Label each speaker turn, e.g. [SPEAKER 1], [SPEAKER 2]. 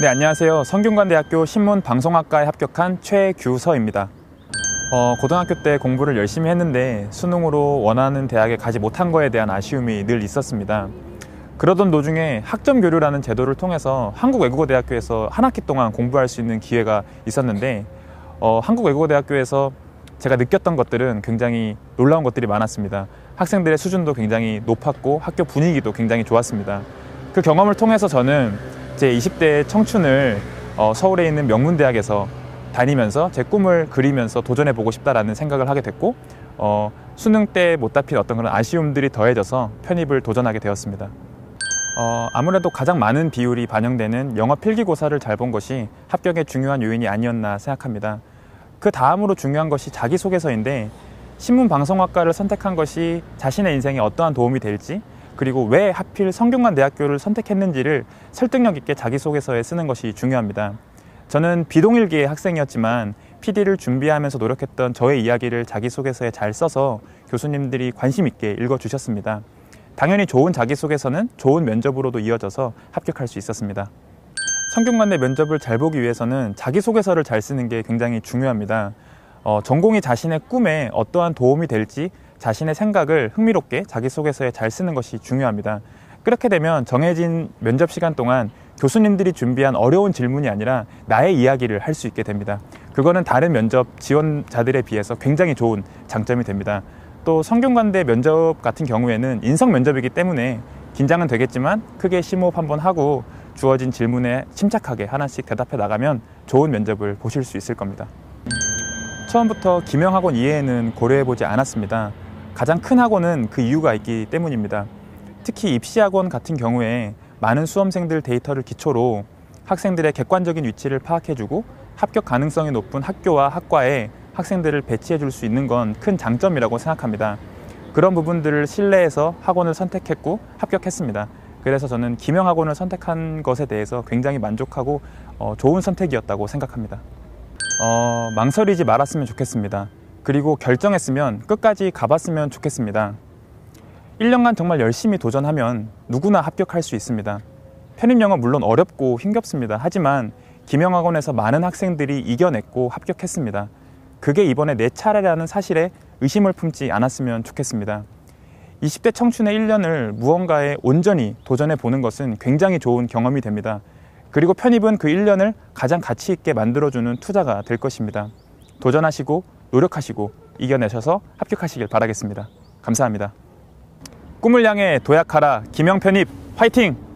[SPEAKER 1] 네, 안녕하세요. 성균관대학교 신문방송학과에 합격한 최규서입니다. 어, 고등학교 때 공부를 열심히 했는데 수능으로 원하는 대학에 가지 못한 거에 대한 아쉬움이 늘 있었습니다. 그러던 도중에 학점 교류라는 제도를 통해서 한국외국어대학교에서 한 학기 동안 공부할 수 있는 기회가 있었는데 어, 한국외국어대학교에서 제가 느꼈던 것들은 굉장히 놀라운 것들이 많았습니다. 학생들의 수준도 굉장히 높았고 학교 분위기도 굉장히 좋았습니다. 그 경험을 통해서 저는 제 20대 청춘을 어, 서울에 있는 명문대학에서 다니면서 제 꿈을 그리면서 도전해 보고 싶다라는 생각을 하게 됐고 어, 수능 때못 답힌 어떤 그런 아쉬움들이 더해져서 편입을 도전하게 되었습니다. 어, 아무래도 가장 많은 비율이 반영되는 영어 필기고사를 잘 본 것이 합격의 중요한 요인이 아니었나 생각합니다. 그 다음으로 중요한 것이 자기소개서인데 신문방송학과를 선택한 것이 자신의 인생에 어떠한 도움이 될지 그리고 왜 하필 성균관 대학교를 선택했는지를 설득력 있게 자기소개서에 쓰는 것이 중요합니다. 저는 비동일기의 학생이었지만 PD를 준비하면서 노력했던 저의 이야기를 자기소개서에 잘 써서 교수님들이 관심 있게 읽어주셨습니다. 당연히 좋은 자기소개서는 좋은 면접으로도 이어져서 합격할 수 있었습니다. 성균관대 면접을 잘 보기 위해서는 자기소개서를 잘 쓰는 게 굉장히 중요합니다. 어, 전공이 자신의 꿈에 어떠한 도움이 될지 자신의 생각을 흥미롭게 자기소개서에 잘 쓰는 것이 중요합니다. 그렇게 되면 정해진 면접 시간 동안 교수님들이 준비한 어려운 질문이 아니라 나의 이야기를 할 수 있게 됩니다. 그거는 다른 면접 지원자들에 비해서 굉장히 좋은 장점이 됩니다. 또 성균관대 면접 같은 경우에는 인성 면접이기 때문에 긴장은 되겠지만 크게 심호흡 한번 하고 주어진 질문에 침착하게 하나씩 대답해 나가면 좋은 면접을 보실 수 있을 겁니다. 처음부터 김영학원 이해에는 고려해보지 않았습니다. 가장 큰 학원은 그 이유가 있기 때문입니다. 특히 입시학원 같은 경우에 많은 수험생들 데이터를 기초로 학생들의 객관적인 위치를 파악해주고 합격 가능성이 높은 학교와 학과에 학생들을 배치해 줄 수 있는 건 큰 장점이라고 생각합니다. 그런 부분들을 신뢰해서 학원을 선택했고 합격했습니다. 그래서 저는 김영학원을 선택한 것에 대해서 굉장히 만족하고 어, 좋은 선택이었다고 생각합니다. 어, 망설이지 말았으면 좋겠습니다. 그리고 결정했으면 끝까지 가봤으면 좋겠습니다. 1년간 정말 열심히 도전하면 누구나 합격할 수 있습니다. 편입영어 물론 어렵고 힘겹습니다. 하지만 김영학원에서 많은 학생들이 이겨냈고 합격했습니다. 그게 이번에 내 차례라는 사실에 의심을 품지 않았으면 좋겠습니다. 20대 청춘의 1년을 무언가에 온전히 도전해 보는 것은 굉장히 좋은 경험이 됩니다. 그리고 편입은 그 1년을 가장 가치 있게 만들어주는 투자가 될 것입니다. 도전하시고 노력하시고 이겨내셔서 합격하시길 바라겠습니다. 감사합니다. 꿈을 향해 도약하라 김영편입 화이팅!